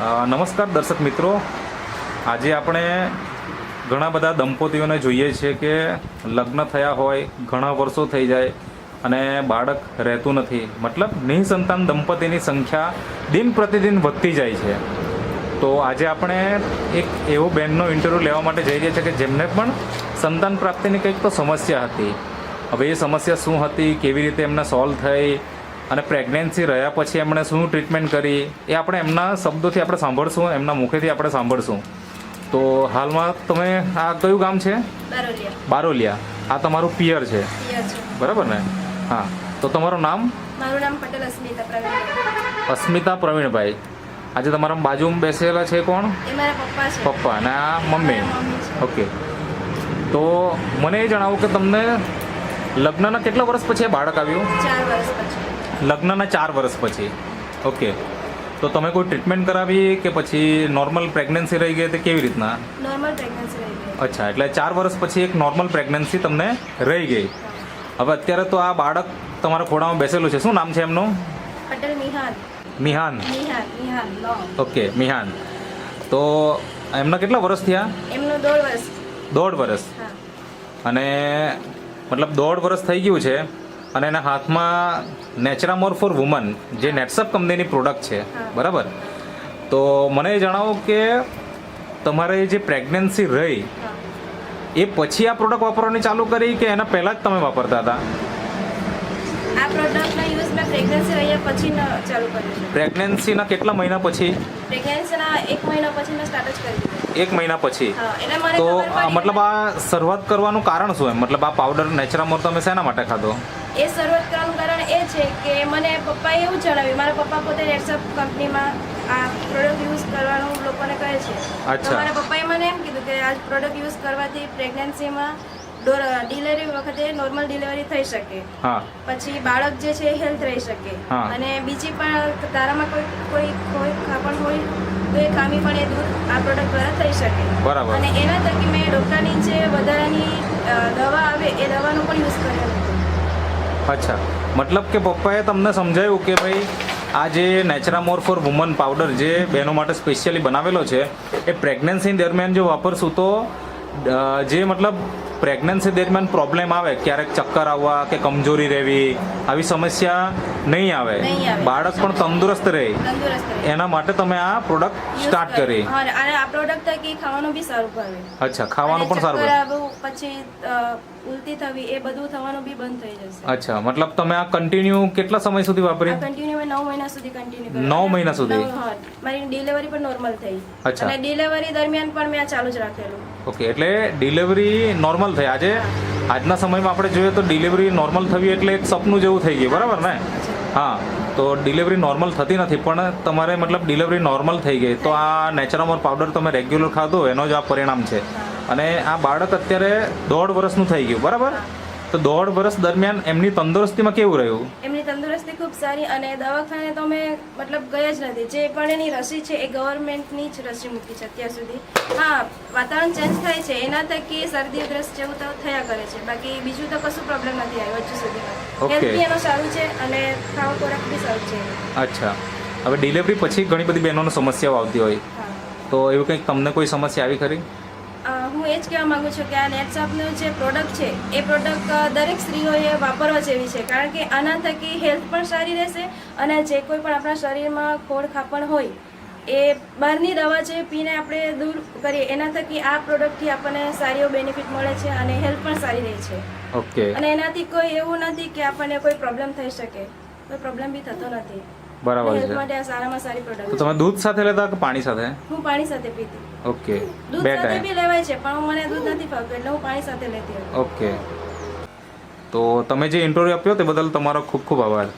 નમસ્કાર દર્શક મિત્રો. આજે આપણે ઘણા બધા દંપતીઓને જોઈએ છીએ કે લગ્ન થયા હોય, ઘણા વર્ષો થઈ જાય અને બાળક રહેતું નથી. મતલબ નિસંતાન દંપતીની સંખ્યા દિન પ્રતિદિન વધતી જાય છે. તો આજે આપણે એક એવો બેનનો ઇન્ટરવ્યૂ લેવા માટે જઈ રહ્યા છીએ કે જેમને પણ સંતાન પ્રાપ્તિની કંઈક તો સમસ્યા હતી. હવે એ સમસ્યા શું હતી, કેવી રીતે એમને સોલ્વ થઈ અને પ્રેગ્નન્સી રહ્યા પછી એમણે શું ટ્રીટમેન્ટ કરી એ આપણે એમના શબ્દોથી આપણે સાંભળશું એમના મુખેથી આપણે સાંભળશું. તો હાલમાં તમે આ કયું ગામ છે? બારોલિયા. આ તમારું પિયર છે. બરાબર ને? હા. તો તમારું નામ? મારું નામ પટેલ અસ્મિતા પ્રવીણ અસ્મિતા પ્રવીણભાઈ. આજે તમારા બાજુમાં બેસેલા છે કોણ? પપ્પા અને આ મમ્મી. ઓકે. તો મને એ જણાવો કે તમને લગ્નના કેટલા વર્ષ પછી બાળક આવ્યું? લગ્નના ચાર વર્ષ પછી. ઓકે. તો તમે કોઈ ટ્રીટમેન્ટ કરાવી કે પછી નોર્મલ પ્રેગ્નન્સી રહી ગઈ તે કેવી રીતના? નોર્મલ પ્રેગ્નન્સી રહી ગઈ. અચ્છા એટલે ચાર વર્ષ પછી એક નોર્મલ પ્રેગ્નન્સી તમને રહી ગઈ. હવે અત્યારે તો આ બાળક તમારા ખોડામાં બેસેલું છે. શું નામ છે એમનું? પટેલ મિહાન. ઓકે મિહાન. તો એમના કેટલા વર્ષ થયા? એમનું દોઢ વર્ષ. દોઢ વર્ષ. અને મતલબ દોઢ વર્ષ થઈ ગયું છે અને એના હાથમાં નેચરામોર ફોર વુમન જે નેટસપ કંપનીની પ્રોડક્ટ છે બરાબર? તો મને એ જણાવો કે તમારે જે પ્રેગ્નન્સી રહી એ પછી આ પ્રોડક્ટ વાપરવાની ચાલુ કરી કે એના પહેલાં જ તમે વાપરતા હતા? મેં પ્રેગ્નન્સી રહ્યા પછી ચાલુ કર્યું છે. પ્રેગ્નન્સીના કેટલા મહિના પછી? પ્રેગ્નન્સીના એક મહિના પછી મેં સ્ટાર્ટ જ કરી દીધું. એક મહિના પછી? તો મતલબ આ શરૂઆત કરવાનું કારણ શું એમ? મતલબ આ પાવડર નેચરામોર તમે શેના માટે ખાધો? એ શરૂઆત કરવાનું કારણ એ છે કે મને પપ્પાએ એવું જણાવ્યું. મારા પપ્પા પોતે રેડસપ કંપનીમાં આ પ્રોડક્ટ યુઝ કરવાનું લોકોને કહે છે. તો મારા પપ્પાએ મને એમ કીધું કે આ પ્રોડક્ટ યુઝ કરવાથી પ્રેગ્નન્સીમાં ડિલિવરી વખતે નોર્મલ ડિલિવરી થઈ શકે. હા. પછી બાળક જે છે હેલ્થ રહી શકે. અને બીજી પણ તારામાં કોઈ કોઈ કોઈ ખાપણ હોય તો એ ખામી પણ એ દૂર આ પ્રોડક્ટ દ્વારા થઈ શકે. બરાબર. અને એના થકી મેં ડોક્ટરની જે વધારાની દવા આવે એ દવાનો પણ યુઝ કર્યો અચ્છા. મતલબ કે પપ્પાએ તમને સમજાયું કે ભાઈ આ જે નેચરામોર ફોર વુમન પાવડર જે બહેનો માટે સ્પેશિયલી બનાવેલો છે એ પ્રેગ્નન્સી દરમિયાન જો વાપરશું તો જે મતલબ પ્રેગ્નન્સી દરમિયાન પ્રોબ્લેમ આવે ક્યારેક ચક્કર આવવા કે કમજોરી રહેવી આવી સમસ્યા નહીં આવે. બાળક પણ તંદુરસ્ત રહે. એના માટે તમે આ પ્રોડક્ટ સ્ટાર્ટ કરી. અને આ પ્રોડક્ટ ખાવાનું બી સારું અચ્છા ખાવાનું પણ સારું. પછી ઉલટી થવી એ બધું થવાનું બી બંધ થઈ જશે. અચ્છા મતલબ તમે આ કન્ટિન્યુ કેટલા સમય સુધી વાપરી? કન્ટિન્યુ મેં નવ મહિના સુધી કન્ટિન્યુ નવ મહિના સુધી? મારી ડિલિવરી પણ નોર્મલ થઈ. અચ્છા. અને ડિલિવરી દરમિયાન પણ મેં આ ચાલુ જ રાખેલું. ઓકે એટલે ડિલિવરી નોર્મલ થઈ. આજે આજના સમયમાં આપણે જોઈએ તો ડિલિવરી નોર્મલ થવી એટલે એક સપનું જેવું થઈ ગયું બરાબર ને? હા તો ડિલિવરી નોર્મલ થતી નથી પણ તમારે મતલબ ડિલિવરી નોર્મલ થઈ ગઈ. તો આ નેચરામોર પાવડર તમે રેગ્યુલર ખાધો એનો જ આ પરિણામ છે. અને આ બાળક અત્યારે દોઢ વર્ષનું થઈ ગયું બરાબર? તો દોઢ વર્ષ દરમિયાન એમની તંદુરસ્તીમાં કેવું રહ્યું? એમની તંદુરસ્તી ખૂબ સારી અને દવાખાને તો અમે મતલબ ગયા જ નથી. જે પણ એની રસી છે એ ગવર્મેન્ટની જ રસી મૂકી છે અત્યાર સુધી. હા વાતાવરણ ચેન્જ થાય છે. એના થકી શરદી ઉધરસ જેવું તો થયા કરે છે. બાકી બીજું તો કશું પ્રોબ્લેમ નથી આવ્યો હજુ સુધીમાં. હેલ્થ એનો સારું છે અને ખાવા ખોરાક બી સારું છે. અચ્છા. હવે ડિલિવરી પછી ઘણી બધી બહેનોને સમસ્યાઓ આવતી હોય. તો એવું કંઈક તમને કોઈ સમસ્યા આવી ખરી? હું એ જ કહેવા માંગુ છું કે આ નેટસાપનું જે પ્રોડક્ટ છે એ પ્રોડક્ટ દરેક સ્ત્રીઓએ વાપરવા જેવી છે. કારણ કે આના થકી હેલ્થ પણ સારી રહેશે અને જે કોઈ પણ આપણા શરીરમાં ખોડ ખાપણ હોય એ બહારની દવા જે પીને આપણે દૂર કરીએ એના થકી આ પ્રોડક્ટથી આપણને સારીઓ બેનિફિટ મળે છે અને હેલ્થ પણ સારી રહે છે. ઓકે અને એનાથી કોઈ એવું નથી કે આપણને કોઈ પ્રોબ્લેમ થઈ શકે. કોઈ પ્રોબ્લેમ બી થતો નથી. બરાબર છે. સારામાં સારી તો તમે દૂધ સાથે લેતા કે પાણી સાથે? હું પાણી સાથે પીતી. ઓકે. દૂધ સાથે બી લેવાય છે પણ મને દૂધ નથી ફાવતું એટલે હું પાણી સાથે લેતી ઓકે. તો તમે જે ઇન્ટરવ્યૂ આપ્યો તે બદલ તમારો ખૂબ ખૂબ આભાર.